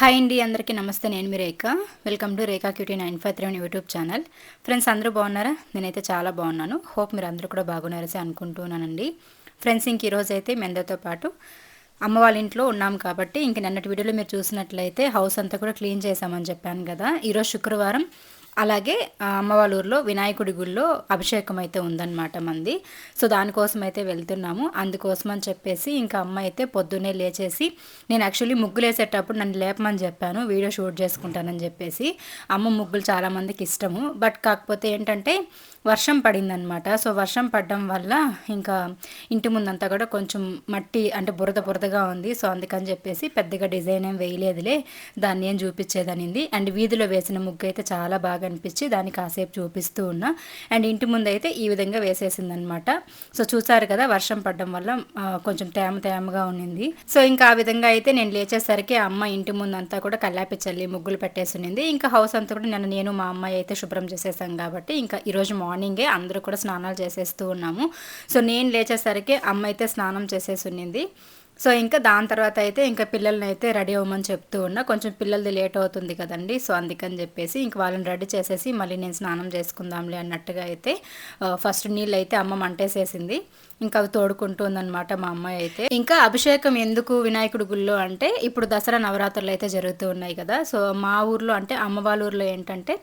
Hi అండి అందరికీ నమస్తే. నేను మీ Rekha. Welcome to Rekha cutie nine five three YouTube channel. Friends అందరూ బాగున్నారా? నేనైతే చాలా బాగున్నాను. హోప్ మీరు అందరూ కూడా బాగున్నారని అనుకుంటున్నానండి. ఫ్రెండ్స్ ఇంక ఈరోజు అయితే మెందతో పాటు అమ్మ వాళ్ళ ఇంట్లో ఉన్నాం కాబట్టి ఇంక నిన్నటి వీడియోలో మీరు చూసినట్లయితే హౌస్ అంతా కూడా క్లీన్ చేసామని చెప్పాను కదా. ఈరోజు శుక్రవారం. అలాగే అమ్మవాళ్ళ ఊర్లో వినాయకుడి గుడిలో అభిషేకం అయితే ఉందన్నమాట మంది. సో దానికోసం అయితే వెళ్తున్నాము. అందుకోసం అని చెప్పేసి ఇంకా అమ్మ అయితే పొద్దున్నే లేచేసి నేను యాక్చువల్లీ ముగ్గులు వేసేటప్పుడు నన్ను లేపమని చెప్పాను వీడియో షూట్ చేసుకుంటానని చెప్పేసి. అమ్మ ముగ్గులు చాలామందికి ఇష్టము. బట్ కాకపోతే ఏంటంటే వర్షం పడిందనమాట సో వర్షం పడడం వల్ల ఇంకా ఇంటి ముందంతా కూడా కొంచెం మట్టి అంటే బురద బురదగా ఉంది. సో అందుకని చెప్పేసి పెద్దగా డిజైన్ ఏం వేయలేదులే. దాన్ని ఏం చూపించేదనింది. అండ్ వీధిలో వేసిన ముగ్గు అయితే చాలా బాగా అనిపించి దాన్ని కాసేపు చూపిస్తూ ఉన్నా. అండ్ ఇంటి ముందు అయితే ఈ విధంగా వేసేసిందనమాట. సో చూసారు కదా వర్షం పడడం వల్ల కొంచెం తేమ తేమగా ఉన్నింది. సో ఇంకా ఆ విధంగా అయితే నేను లేచేసరికి అమ్మ ఇంటి ముందు అంతా కూడా కల్లాపి చల్లి ముగ్గులు పెట్టేసింది ఇంకా హౌస్ అంతా కూడా నేను నేను మా అమ్మాయి అయితే శుభ్రం చేసేసాం కాబట్టి ఇంకా ఈరోజు మార్నింగే అందరూ కూడా స్నానాలు చేసేస్తూ ఉన్నాము. సో నేను లేచేసరికి అమ్మ అయితే స్నానం చేసేసి ఉన్నింది. సో ఇంకా దాని తర్వాత అయితే ఇంకా పిల్లల్ని అయితే రెడీ అవ్వమని చెప్తూ ఉన్నా. కొంచెం పిల్లలది లేట్ అవుతుంది కదండి. సో అందుకని చెప్పేసి ఇంక వాళ్ళని రెడీ చేసేసి మళ్ళీ నేను స్నానం చేసుకుందాంలే అన్నట్టుగా అయితే ఫస్ట్ నీళ్ళు అయితే అమ్మ మంటేసేసింది. ఇంకా అవి తోడుకుంటుందన్నమాట మా అమ్మాయి అయితే. ఇంకా అభిషేకం ఎందుకు వినాయకుడి గుళ్ళో అంటే ఇప్పుడు దసరా నవరాత్రులు అయితే జరుగుతూ ఉన్నాయి కదా. సో మా ఊర్లో అంటే అమ్మ వాళ్ళ ఊర్లో ఏంటంటే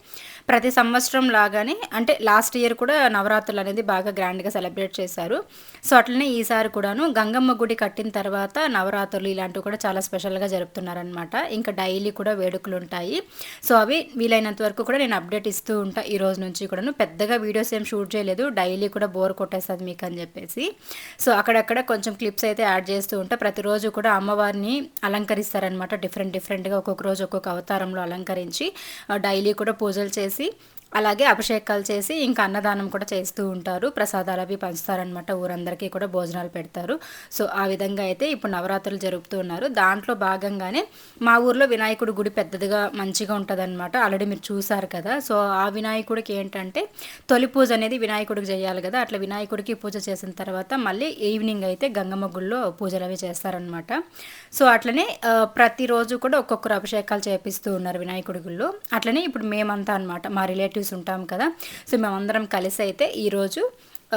ప్రతి సంవత్సరం లాగానే అంటే లాస్ట్ ఇయర్ కూడా నవరాత్రులు అనేది బాగా గ్రాండ్గా సెలబ్రేట్ చేశారు. సో అట్లనే ఈసారి కూడాను గంగమ్మ గుడి కట్టిన తర్వాత నవరాత్రులు ఇలాంటివి కూడా చాలా స్పెషల్గా జరుపుతున్నారనమాట ఇంకా డైలీ కూడా వేడుకలు ఉంటాయి సో అవి వీలైనంత వరకు కూడా నేను అప్డేట్ ఇస్తూ ఉంటా ఈ రోజు నుంచి కూడాను. పెద్దగా వీడియోస్ ఏం షూట్ చేయలేదు. డైలీ కూడా బోర్ కొట్టేస్తుంది మీకు అని చెప్పేసి. సో అక్కడక్కడ కొంచెం క్లిప్స్ అయితే యాడ్ చేస్తూ ఉంటా. ప్రతిరోజు కూడా అమ్మవారిని అలంకరిస్తారనమాట డిఫరెంట్ డిఫరెంట్గా ఒక్కొక్క రోజు ఒక్కొక్క అవతారంలో అలంకరించి డైలీ కూడా పూజలు చేసి see అలాగే అభిషేకాలు చేసి ఇంకా అన్నదానం కూడా చేస్తూ ఉంటారు. ప్రసాదాలు అవి పంచుతారనమాట ఊరందరికీ కూడా భోజనాలు పెడతారు. సో ఆ విధంగా అయితే ఇప్పుడు నవరాత్రులు జరుపుతూ ఉన్నారు. దాంట్లో భాగంగానే మా ఊర్లో వినాయకుడి గుడి పెద్దదిగా మంచిగా ఉంటుందన్నమాట. ఆల్రెడీ మీరు చూసారు కదా. సో ఆ వినాయకుడికి ఏంటంటే తొలి పూజ అనేది వినాయకుడికి చేయాలి కదా. అట్లా వినాయకుడికి పూజ చేసిన తర్వాత మళ్ళీ ఈవినింగ్ అయితే గంగమ్మ గుళ్ళో పూజలు అవి చేస్తారనమాట సో అట్లనే ప్రతిరోజు కూడా ఒక్కొక్కరు అభిషేకాలు చేపిస్తూ ఉన్నారు వినాయకుడి గుళ్ళు. అట్లనే ఇప్పుడు మేమంతా అనమాట మా రిలేటివ్ రిలేటివ్స్ ఉంటాం కదా. సో మేమందరం కలిసి అయితే ఈరోజు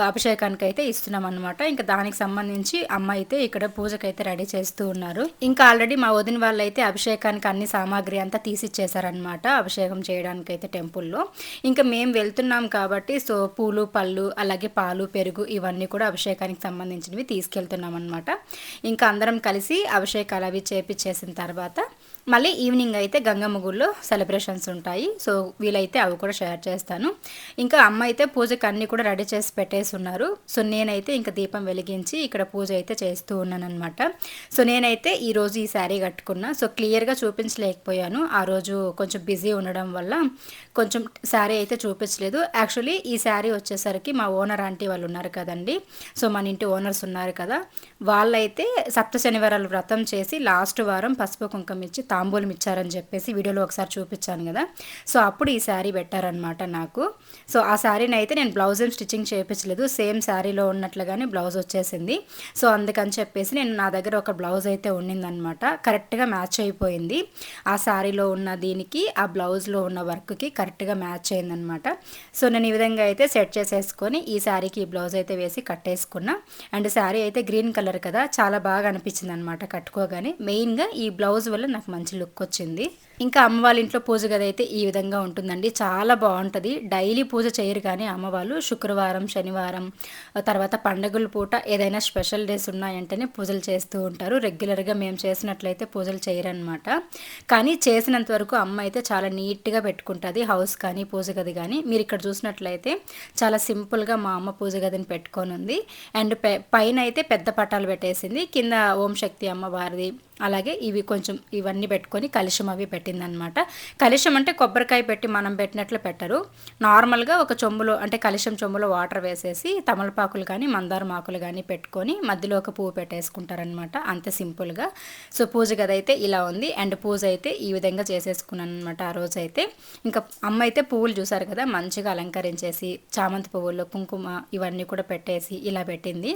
అభిషేకానికి అయితే ఇస్తున్నాం అనమాట ఇంకా దానికి సంబంధించి అమ్మ అయితే ఇక్కడ పూజకి అయితే రెడీ చేస్తూ ఉన్నారు. ఇంకా ఆల్రెడీ మా వదిన వాళ్ళు అయితే అభిషేకానికి అన్ని సామాగ్రి అంతా తీసిచ్చేసారనమాట అభిషేకం చేయడానికి అయితే టెంపుల్లో. ఇంకా మేము వెళ్తున్నాం కాబట్టి సో పూలు పళ్ళు అలాగే పాలు పెరుగు ఇవన్నీ కూడా అభిషేకానికి సంబంధించినవి తీసుకెళ్తున్నాం అనమాట ఇంకా అందరం కలిసి అభిషేకాలు అవి చేపించేసిన తర్వాత మళ్ళీ ఈవినింగ్ అయితే గంగమ్మ గుడిలో సెలబ్రేషన్స్ ఉంటాయి. సో వీలైతే అవి కూడా షేర్ చేస్తాను. ఇంకా అమ్మ అయితే పూజకి అన్నీ కూడా రెడీ చేసి పెట్టేసి ఉన్నారు. సో నేనైతే ఇంకా దీపం వెలిగించి ఇక్కడ పూజ అయితే చేస్తూ ఉన్నానమాట సో నేనైతే ఈరోజు ఈ శారీ కట్టుకున్నా. సో క్లియర్గా చూపించలేకపోయాను. ఆ రోజు కొంచెం బిజీ ఉండడం వల్ల కొంచెం శారీ అయితే చూపించలేదు. యాక్చువల్లీ ఈ శారీ వచ్చేసరికి మా ఓనర్ ఆంటీ వాళ్ళు ఉన్నారు కదండి. సో మన ఇంటి ఓనర్స్ ఉన్నారు కదా. వాళ్ళైతే సప్త శనివారాలు వ్రతం చేసి లాస్ట్ వారం పసుపు కుంకం ఇచ్చి తాంబూలం ఇచ్చారని చెప్పేసి వీడియోలో ఒకసారి చూపించాను కదా. సో అప్పుడు ఈ శారీ పెట్టారనమాట నాకు. సో ఆ శారీని అయితే నేను బ్లౌజ్ ఏం స్టిచ్చింగ్ చేయించలేదు. సేమ్ శారీలో ఉన్నట్లుగానే బ్లౌజ్ వచ్చేసింది. సో అందుకని చెప్పేసి నేను నా దగ్గర ఒక బ్లౌజ్ అయితే ఉండిందనమాట కరెక్ట్గా మ్యాచ్ అయిపోయింది. ఆ శారీలో ఉన్న దీనికి ఆ బ్లౌజ్లో ఉన్న వర్క్కి కరెక్ట్గా మ్యాచ్ అయిందనమాట సో నేను ఈ విధంగా అయితే సెట్ చేసేసుకొని ఈ శారీకి ఈ బ్లౌజ్ అయితే వేసి కట్టేసుకున్నా. అండ్ శారీ అయితే గ్రీన్ కలర్ కదా. చాలా బాగా అనిపించింది అనమాట కట్టుకోగానే. మెయిన్గా ఈ బ్లౌజ్ వల్ల నాకు మంచి లుక్ వచ్చింది. ఇంకా అమ్మ వాళ్ళ ఇంట్లో పూజ గది అయితే ఈ విధంగా ఉంటుందండి. చాలా బాగుంటుంది. డైలీ పూజ చేయరు కానీ అమ్మవాళ్ళు శుక్రవారం శనివారం తర్వాత పండగల పూట ఏదైనా స్పెషల్ డేస్ ఉన్నాయంటేనే పూజలు చేస్తూ ఉంటారు. రెగ్యులర్గా మేము చేసినట్లయితే పూజలు చేయరనమాట కానీ చేసినంత వరకు అమ్మ అయితే చాలా నీట్గా పెట్టుకుంటుంది. హౌస్ కానీ పూజ గది కానీ. మీరు ఇక్కడ చూసినట్లయితే చాలా సింపుల్గా మా అమ్మ పూజ గదిని పెట్టుకొని ఉంది. అండ్ పైన అయితే పెద్ద పటాలు పెట్టేసింది. కింద ఓం శక్తి అమ్మవారిది. అలాగే ఇవి కొంచెం ఇవన్నీ పెట్టుకొని కలిషం అవి పెట్టిందనమాట. కలుషం అంటే కొబ్బరికాయ పెట్టి మనం పెట్టినట్లు పెట్టరు. నార్మల్గా ఒక చెంబులో అంటే కలుషం చెంబులో వాటర్ వేసేసి తమలపాకులు కానీ మందారం ఆకులు కానీ పెట్టుకొని మధ్యలో ఒక పువ్వు పెట్టేసుకుంటారనమాట. అంత సింపుల్గా. సో పూజ గది అయితే ఇలా ఉంది. అండ్ పూజ అయితే ఈ విధంగా చేసేసుకున్నాను అనమాట ఆ రోజు అయితే. ఇంకా అమ్మ అయితే పువ్వులు చూసారు కదా మంచిగా అలంకరించేసి చామంతి పువ్వులు కుంకుమ ఇవన్నీ కూడా పెట్టేసి ఇలా పెట్టింది.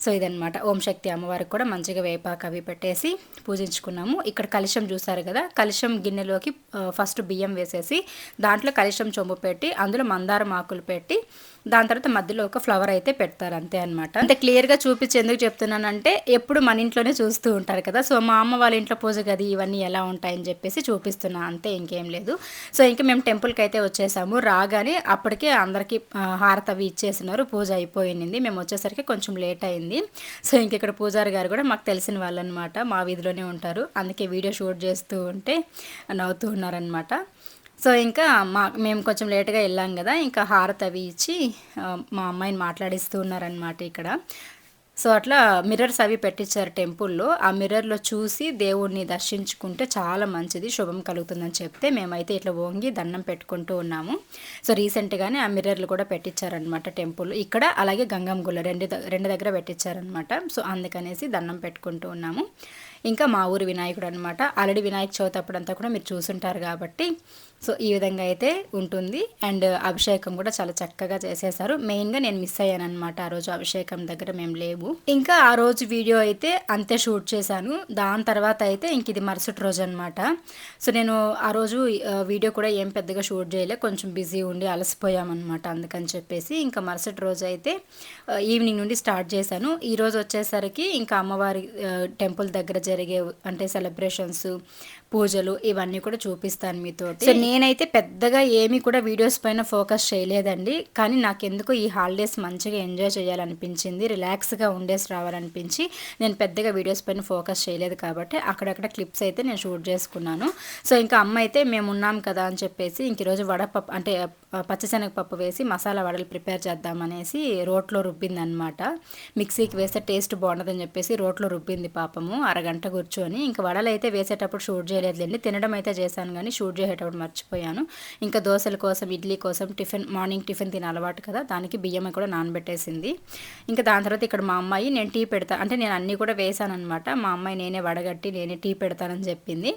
సో ఇదనమాట ఓం శక్తి అమ్మవారికి కూడా మంచిగా వేపాకు అవి పెట్టేసి పూజించుకున్నాము. ఇక్కడ కలిశం చూసారు కదా? కలిశం గిన్నెలోకి ఫస్ట్ బియ్యం వేసేసి దాంట్లో కలిశం చొంబు పెట్టి అందులో మందారం ఆకులు పెట్టి దాని తర్వాత మధ్యలో ఒక ఫ్లవర్ అయితే పెడతారు అంతే అనమాట అంటే క్లియర్గా చూపించి ఎందుకు చెప్తున్నానంటే ఎప్పుడు మన ఇంట్లోనే చూస్తూ ఉంటారు కదా. సో మా అమ్మ వాళ్ళ ఇంట్లో పూజ గది ఇవన్నీ ఎలా ఉంటాయని చెప్పేసి చూపిస్తున్నా అంతే ఇంకేం లేదు. సో ఇంకా మేము టెంపుల్కి అయితే వచ్చేసాము. రాగానే అప్పటికే అందరికీ హారత అవి ఇచ్చేసినారు. పూజ అయిపోయింది మేము వచ్చేసరికి కొంచెం లేట్ అయింది. సో ఇంక ఇక్కడ పూజారి గారు కూడా మాకు తెలిసిన వాళ్ళు అనమాట మా వీధిలోనే ఉంటారు. అందుకే వీడియో షూట్ చేస్తూ ఉంటే నవ్వుతూ ఉన్నారనమాట సో ఇంకా మా మేము కొంచెం లేట్గా వెళ్ళాం కదా ఇంకా హారతి అవి ఇచ్చి మా అమ్మాయిని మాట్లాడిస్తూ ఉన్నారనమాట ఇక్కడ. సో అట్లా మిర్రర్స్ అవి పెట్టించారు టెంపుల్లో. ఆ మిర్రర్లో చూసి దేవుణ్ణి దర్శించుకుంటే చాలా మంచిది శుభం కలుగుతుందని చెప్తే మేమైతే ఇట్లా వంగి దండం పెట్టుకుంటూ ఉన్నాము. సో రీసెంట్గానే ఆ మిర్రర్లు కూడా పెట్టించారనమాట టెంపుల్. ఇక్కడ అలాగే గంగం గుళ్ళ రెండు రెండు దగ్గర పెట్టించారనమాట సో అందుకనేసి దండం పెట్టుకుంటూ ఉన్నాము. ఇంకా మా ఊరి వినాయకుడు అనమాట ఆల్రెడీ వినాయక చవితి అప్పుడంతా కూడా మీరు చూసుంటారు కాబట్టి సో ఈ విధంగా అయితే ఉంటుంది. అండ్ అభిషేకం కూడా చాలా చక్కగా చేసేసారు. మెయిన్గా నేను మిస్ అయ్యాను అనమాట ఆ రోజు అభిషేకం దగ్గర మేము లేవు. ఇంకా ఆ రోజు వీడియో అయితే అంతే షూట్ చేశాను. దాని తర్వాత అయితే ఇంక ఇది మరుసటి రోజు అనమాట సో నేను ఆ రోజు వీడియో కూడా ఏం పెద్దగా షూట్ చేయలే. కొంచెం బిజీ ఉండి అలసిపోయామన్నమాట అందుకని చెప్పేసి ఇంకా మరుసటి రోజు అయితే ఈవినింగ్ నుండి స్టార్ట్ చేశాను. ఈ రోజు వచ్చేసరికి ఇంకా అమ్మవారి టెంపుల్ దగ్గర జరిగే అంటే సెలబ్రేషన్స్ పూజలు ఇవన్నీ కూడా చూపిస్తాను మీతో సో నేనైతే పెద్దగా ఏమి కూడా వీడియోస్ పైన ఫోకస్ చేయలేదండి. కానీ నాకు ఎందుకు ఈ హాలిడేస్ మంచిగా ఎంజాయ్ చేయాలనిపించింది రిలాక్స్గా ఉండేసి రావాలనిపించి నేను పెద్దగా వీడియోస్ పైన ఫోకస్ చేయలేదు కాబట్టి అక్కడక్కడ క్లిప్స్ అయితే నేను షూట్ చేసుకున్నాను. సో ఇంకా అమ్మ అయితే మేము ఉన్నాం కదా అని చెప్పేసి ఇంక ఈరోజు వడపప్పు అంటే పచ్చశనగపప్పు వేసి మసాలా వడలు ప్రిపేర్ చేద్దామనేసి రోట్లో రుబ్బింది అనమాట మిక్సీకి వేస్తే టేస్ట్ బాగుండదని చెప్పేసి రోట్లో రుబ్బింది పాపము. అరగంట కూర్చొని ఇంకా వడలు అయితే వేసేటప్పుడు షూట్ చేయలేదులేండి. తినడం అయితే చేశాను కానీ షూట్ చేసేటప్పుడు మర్చిపోయాను. ఇంకా దోశల కోసం ఇడ్లీ కోసం టిఫిన్ మార్నింగ్ టిఫిన్ తిన అలవాటు కదా దానికి బియ్యం కూడా నానబెట్టేసింది. ఇంకా దాని తర్వాత ఇక్కడ మా అమ్మాయి నేను టీ పెడతా అంటే నేను అన్నీ కూడా వేసాను అనమాట మా అమ్మాయి నేనే వడగట్టి నేనే టీ పెడతానని చెప్పింది.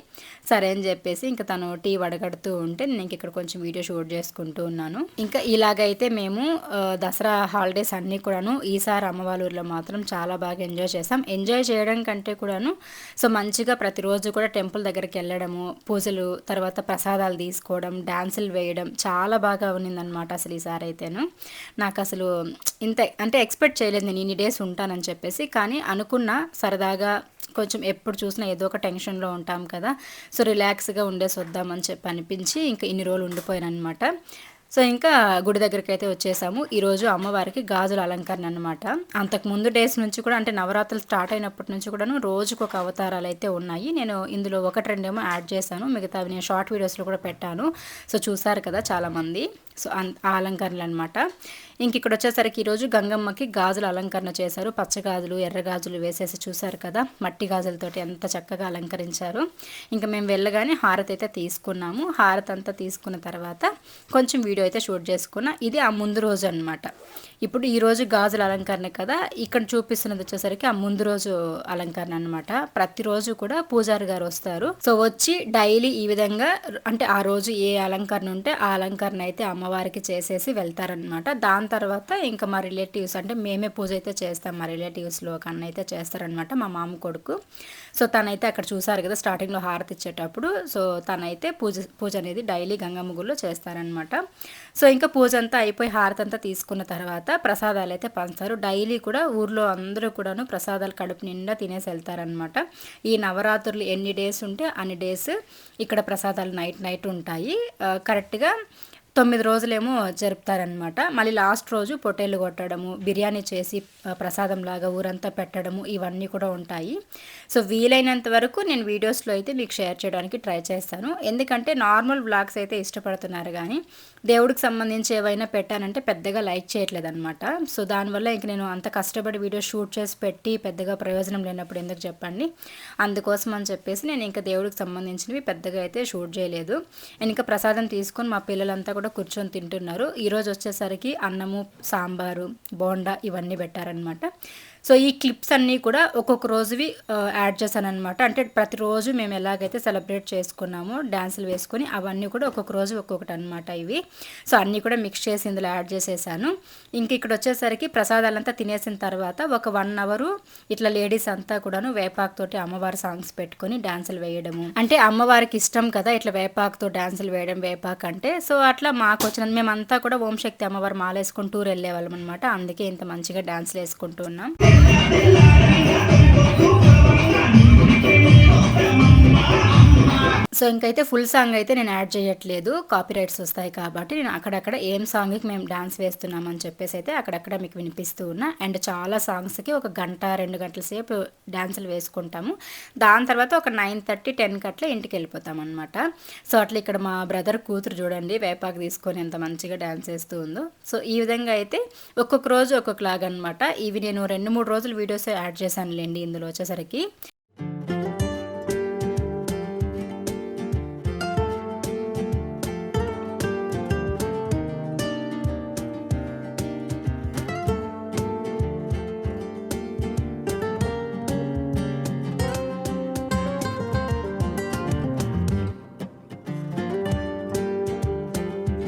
సరే అని చెప్పేసి ఇంకా తను టీ వడగడుతూ ఉంటే నేను ఇంక ఇక్కడ కొంచెం వీడియో షూట్ చేసుకుంటూ ఉన్నాను. ఇంకా ఇలాగైతే మేము దసరా హాలిడేస్ అన్నీ కూడాను ఈసారి అమ్మవాళ్ళూరులో మాత్రం చాలా బాగా ఎంజాయ్ చేసాం ఎంజాయ్ చేయడం కంటే కూడాను సో మంచిగా ప్రతిరోజు కూడా టెంపుల్ దగ్గరికి వెళ్ళడము పూజలు తర్వాత ప్రసాదాలు తీసుకోవడం డ్యాన్సులు వేయడం చాలా బాగా ఉన్నిందనమాట అసలు ఈసారి అయితేను. నాకు అసలు ఇంత అంటే ఎక్స్పెక్ట్ చేయలేదు నేను ఇన్ని డేస్ ఉంటానని చెప్పేసి కానీ అనుకున్న సరదాగా కొంచెం ఎప్పుడు చూసినా ఏదో ఒక టెన్షన్లో ఉంటాం కదా సో రిలాక్స్గా ఉండేసి వద్దామని చెప్పి అనిపించి ఇంకా ఇన్ని రోజులు ఉండిపోయాను అనమాట సో ఇంకా గుడి దగ్గరికి అయితే వచ్చేసాము ఈరోజు అమ్మవారికి గాజుల అలంకరణ అనమాట అంతకు ముందు డేస్ నుంచి కూడా అంటే నవరాత్రులు స్టార్ట్ అయినప్పటి నుంచి కూడాను రోజుకు ఒక అవతారాలు అయితే ఉన్నాయి. నేను ఇందులో ఒకటి రెండేమో యాడ్ చేశాను. మిగతావి నేను షార్ట్ వీడియోస్లో కూడా పెట్టాను. సో చూసారు కదా చాలామంది. సో ఆ అలంకరణలు అనమాట ఇంక ఇక్కడ వచ్చేసరికి ఈరోజు గంగమ్మకి గాజులు అలంకరణ చేశారు. పచ్చ గాజులు ఎర్ర గాజులు వేసేసి చూశారు కదా మట్టి గాజులతోటి ఎంత చక్కగా అలంకరించారు. ఇంకా మేము వెళ్ళగానే హారతి అయితే తీసుకున్నాము. హారతి అంతా తీసుకున్న తర్వాత కొంచెం వీడియో అయితే షూట్ చేసుకున్నా. ఇది ఆ ముందు రోజు అనమాట ఇప్పుడు ఈరోజు గాజుల అలంకరణ కదా ఇక్కడ చూపిస్తున్నది వచ్చేసరికి ఆ ముందు రోజు అలంకరణ అనమాట ప్రతిరోజు కూడా పూజారి గారు వస్తారు. సో వచ్చి డైలీ ఈ విధంగా అంటే ఆ రోజు ఏ అలంకరణ ఉంటే ఆ అలంకరణ అయితే అమ్మవారికి చేసేసి వెళ్తారనమాట దాని తర్వాత ఇంకా మా రిలేటివ్స్ అంటే మేమే పూజ అయితే చేస్తాం. మా రిలేటివ్స్లో కన్నా అయితే చేస్తారనమాట మా మామ కొడుకు. సో తనైతే అక్కడ చూసారు కదా స్టార్టింగ్లో హారతి ఇచ్చేటప్పుడు. సో తనైతే పూజ పూజ అనేది డైలీ గంగమ్మ గుళ్ళో చేస్తారనమాట సో ఇంకా పూజ అంతా అయిపోయి హారతి అంతా తీసుకున్న తర్వాత ప్రసాదాలు అయితే పంచుతారు. డైలీ కూడా ఊర్లో అందరూ కూడాను ప్రసాదాలు కడుపు నిండా తినేసి వెళ్తారనమాట ఈ నవరాత్రులు ఎన్ని డేస్ ఉంటే అన్ని డేస్ ఇక్కడ ప్రసాదాలు నైట్ నైట్ ఉంటాయి. కరెక్ట్గా తొమ్మిది రోజులేమో జరుపుతారనమాట మళ్ళీ లాస్ట్ రోజు పొట్టేళ్ళు కొట్టడము బిర్యానీ చేసి ప్రసాదం లాగా ఊరంతా పెట్టడము ఇవన్నీ కూడా ఉంటాయి. సో వీలైనంత వరకు నేను వీడియోస్లో అయితే మీకు షేర్ చేయడానికి ట్రై చేస్తాను. ఎందుకంటే నార్మల్ బ్లాగ్స్ అయితే ఇష్టపడుతున్నారు కానీ దేవుడికి సంబంధించి ఏవైనా పెట్టానంటే పెద్దగా లైక్ చేయట్లేదు అనమాట సో దానివల్ల ఇంక నేను అంత కష్టపడి వీడియో షూట్ చేసి పెట్టి పెద్దగా ప్రయోజనం లేనప్పుడు ఎందుకు చెప్పండి? అందుకోసం అని చెప్పేసి నేను ఇంకా దేవుడికి సంబంధించినవి పెద్దగా అయితే షూట్ చేయలేదు. ఇంకా ప్రసాదం తీసుకొని మా పిల్లలంతా కూడా కూర్చొని తింటున్నారు. ఈరోజు వచ్చేసరికి అన్నము సాంబారు బోండా ఇవన్నీ పెట్టారనమాట సో ఈ క్లిప్స్ అన్నీ కూడా ఒక్కొక్క రోజువి యాడ్ చేశాను అనమాట అంటే ప్రతిరోజు మేము ఎలాగైతే సెలబ్రేట్ చేసుకున్నామో డ్యాన్సులు వేసుకొని అవన్నీ కూడా ఒక్కొక్క రోజు ఒక్కొక్కటి అనమాట ఇవి. సో అన్నీ కూడా మిక్స్ చేసి ఇందులో యాడ్ చేసేసాను. ఇంక ఇక్కడ వచ్చేసరికి ప్రసాదాలంతా తినేసిన తర్వాత ఒక వన్ అవరు ఇట్లా లేడీస్ అంతా కూడాను వేపాకుతోటి అమ్మవారి సాంగ్స్ పెట్టుకొని డ్యాన్సులు వేయడము. అంటే అమ్మవారికి ఇష్టం కదా ఇట్లా వేపాకుతో డ్యాన్సులు వేయడం వేపాక్ అంటే. సో అట్లా మాకు వచ్చిన మేమంతా కూడా ఓం శక్తి అమ్మవారు మాలేసుకుని టూర్ వెళ్ళేవాళ్ళం అనమాట అందుకే ఇంత మంచిగా డ్యాన్సులు వేసుకుంటూ ఉన్నాం. Mama. సో ఇంకైతే ఫుల్ సాంగ్ అయితే నేను యాడ్ చేయట్లేదు. కాపీ రైట్స్ వస్తాయి కాబట్టి నేను అక్కడక్కడ ఏం సాంగ్కి మేము డాన్స్ వేస్తున్నామని చెప్పేసి అయితే అక్కడక్కడ మీకు వినిపిస్తూ ఉన్నా. అండ్ చాలా సాంగ్స్కి ఒక గంట రెండు గంటల సేపు డ్యాన్సులు వేసుకుంటాము. దాని తర్వాత ఒక నైన్ థర్టీ టెన్కి అట్లా ఇంటికి వెళ్ళిపోతాం అనమాట సో అట్లా ఇక్కడ మా బ్రదర్ కూతురు చూడండి వేపాకు తీసుకొని ఎంత మంచిగా డ్యాన్స్ వేస్తూ ఉందో. సో ఈ విధంగా అయితే ఒక్కొక్క రోజు ఒక్కొక్కలాగా అనమాట ఇవి నేను రెండు మూడు రోజులు వీడియోస్ యాడ్ చేశానులేండి ఇందులో వచ్చేసరికి.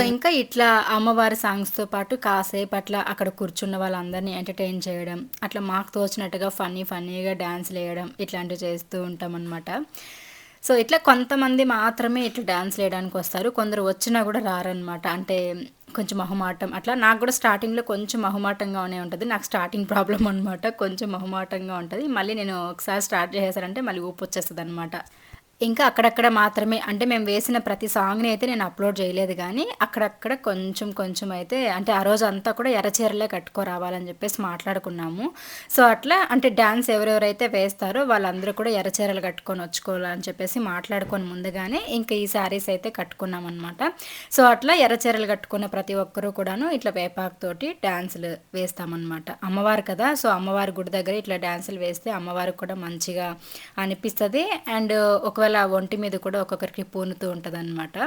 ఇంకా ఇట్లా అమ్మవారి సాంగ్స్తో పాటు కాసేపు అట్లా అక్కడ కూర్చున్న వాళ్ళందరినీ ఎంటర్టైన్ చేయడం అట్లా మాకు తోచినట్టుగా ఫన్నీ ఫన్నీగా డ్యాన్స్ వేయడం ఇట్లాంటివి చేస్తూ ఉంటాం అనమాట సో ఇట్లా కొంతమంది మాత్రమే ఇట్లా డ్యాన్స్ వేయడానికి వస్తారు. కొందరు వచ్చినా కూడా రారనమాట అంటే కొంచెం మొహమాటం అట్లా. నాకు కూడా స్టార్టింగ్లో కొంచెం మొహమాటంగానే ఉంటుంది. నాకు స్టార్టింగ్ ప్రాబ్లం అనమాట కొంచెం మొహమాటంగా ఉంటుంది. మళ్ళీ నేను ఒకసారి స్టార్ట్ చేసారంటే మళ్ళీ ఊపు వచ్చేస్తుంది అనమాట ఇంకా అక్కడక్కడ మాత్రమే అంటే మేము వేసిన ప్రతి సాంగ్ని అయితే నేను అప్లోడ్ చేయలేదు కానీ అక్కడక్కడ కొంచెం కొంచెం అయితే అంటే ఆ రోజు అంతా కూడా ఎర్రచీరలే కట్టుకోరావాలని చెప్పేసి మాట్లాడుకున్నాము. సో అట్లా అంటే డ్యాన్స్ ఎవరెవరైతే వేస్తారో వాళ్ళందరూ కూడా ఎర్రచీరలు కట్టుకొని వచ్చుకోవాలని చెప్పేసి మాట్లాడుకొని ముందుగానే ఇంకా ఈ శారీస్ అయితే కట్టుకున్నాం అనమాట సో అట్లా ఎర్రచీరలు కట్టుకున్న ప్రతి ఒక్కరూ కూడాను ఇట్లా వేపాకుతోటి డ్యాన్సులు వేస్తామన్నమాట. అమ్మవారు కదా సో అమ్మవారి గుడి దగ్గర ఇట్లా డ్యాన్సులు వేస్తే అమ్మవారికి కూడా మంచిగా అనిపిస్తుంది. అండ్ ఒక ఒకవేళ ఒంటి మీద కూడా ఒక్కొక్కరికి పూనుతూ ఉంటుంది అనమాట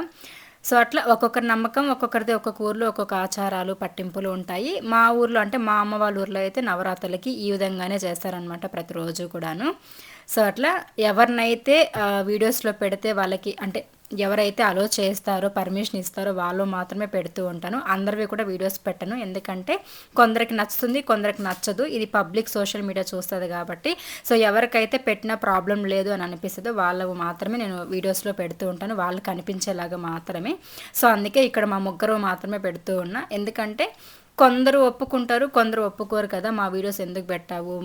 సో అట్లా ఒక్కొక్కరి నమ్మకం ఒక్కొక్కరిది ఒక్కొక్క ఊర్లో ఒక్కొక్క ఆచారాలు పట్టింపులు ఉంటాయి. మా ఊర్లో అంటే మా అమ్మ వాళ్ళ ఊర్లో అయితే నవరాత్రులకి ఈ విధంగానే చేస్తారనమాట ప్రతిరోజు కూడాను. సో అట్లా ఎవరినైతే వీడియోస్లో పెడితే వాళ్ళకి అంటే ఎవరైతే అలో చేస్తారో పర్మిషన్ ఇస్తారో వాళ్ళు మాత్రమే పెడుతూ ఉంటాను. అందరివి కూడా వీడియోస్ పెట్టను. ఎందుకంటే కొందరికి నచ్చుతుంది కొందరికి నచ్చదు. ఇది పబ్లిక్ సోషల్ మీడియా చూస్తుంది కాబట్టి. సో ఎవరికైతే పెట్టిన ప్రాబ్లం లేదు అని అనిపిస్తుందో వాళ్ళకు మాత్రమే నేను వీడియోస్లో పెడుతూ ఉంటాను. వాళ్ళు కనిపించేలాగా మాత్రమే. సో అందుకే ఇక్కడ మా ముగ్గురు మాత్రమే పెడుతూ ఉన్నా. ఎందుకంటే కొందరు ఒప్పుకుంటారు కొందరు ఒప్పుకోరు కదా మా వీడియోస్ ఎందుకు పెట్టావు?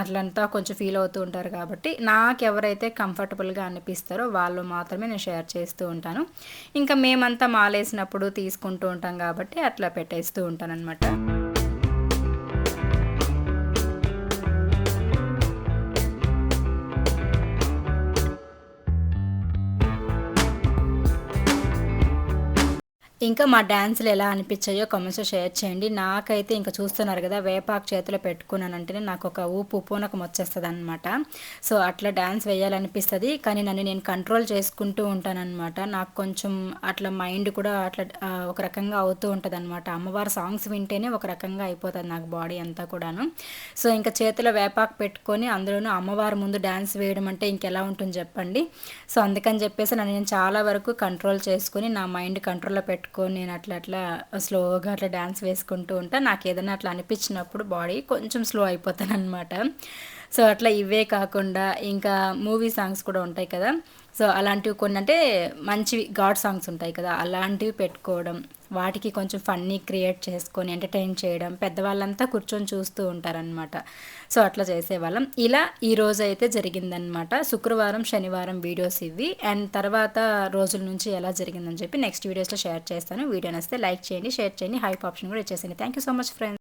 అట్లంతా కొంచెం ఫీల్ అవుతూ ఉంటారు కాబట్టి నాకు ఎవరైతే కంఫర్టబుల్గా అనిపిస్తారో వాళ్ళు మాత్రమే నేను షేర్ చేస్తూ ఉంటాను. ఇంకా మేమంతా మాలేసినప్పుడు తీసుకుంటూ ఉంటాం కాబట్టి అట్లా పెట్టేస్తూ ఉంటాను ఇంకా మా డ్యాన్సులు ఎలా అనిపించాయో కామెంట్స్లో షేర్ చేయండి. నాకైతే ఇంకా చూస్తున్నారు కదా వేపాకు చేతిలో పెట్టుకున్నానంటేనే నాకు ఒక ఊపు పూనకం వచ్చేస్తుంది అనమాట సో అట్లా డ్యాన్స్ వేయాలనిపిస్తుంది. కానీ నన్ను నేను కంట్రోల్ చేసుకుంటూ ఉంటానన్నమాట. నాకు కొంచెం అట్లా మైండ్ కూడా అట్లా ఒక రకంగా అవుతూ ఉంటుంది అనమాట అమ్మవారి సాంగ్స్ వింటేనే ఒక రకంగా అయిపోతుంది నాకు బాడీ అంతా కూడాను. సో ఇంకా చేతిలో వేపాకు పెట్టుకొని అందులోనూ అమ్మవారి ముందు డ్యాన్స్ వేయడం అంటే ఇంకెలా ఉంటుంది చెప్పండి. సో అందుకని చెప్పేసి నన్ను నేను చాలా వరకు కంట్రోల్ చేసుకుని నా మైండ్ కంట్రోల్లో పెట్టుకుని పెట్టుకొని నేను అట్లా అట్లా స్లోగా అట్లా డ్యాన్స్ వేసుకుంటూ ఉంటా. నాకు ఏదైనా అట్లా అనిపించినప్పుడు బాడీ కొంచెం స్లో అయిపోతాను అనమాట సో అట్లా ఇవే కాకుండా ఇంకా మూవీ సాంగ్స్ కూడా ఉంటాయి కదా. సో అలాంటివి కొన్ని అంటే మంచివి గాడ్ సాంగ్స్ ఉంటాయి కదా అలాంటివి పెట్టుకోవడం వాటికి కొంచెం ఫన్నీ క్రియేట్ చేసుకొని ఎంటర్టైన్ చేయడం పెద్దవాళ్ళంతా కూర్చొని చూస్తూ ఉంటారనమాట సో అట్లా చేసేవాళ్ళం. ఇలా ఈ రోజు అయితే జరిగిందనమాట శుక్రవారం శనివారం వీడియోస్ ఇవి. అండ్ తర్వాత రోజుల నుంచి ఎలా జరిగిందని చెప్పి నెక్స్ట్ వీడియోస్లో షేర్ చేస్తాను. వీడియో నస్తే లైక్ చేయండి షేర్ చేయండి. హైప్ ఆప్షన్ కూడా ఇచ్చేసింది thank you so much friends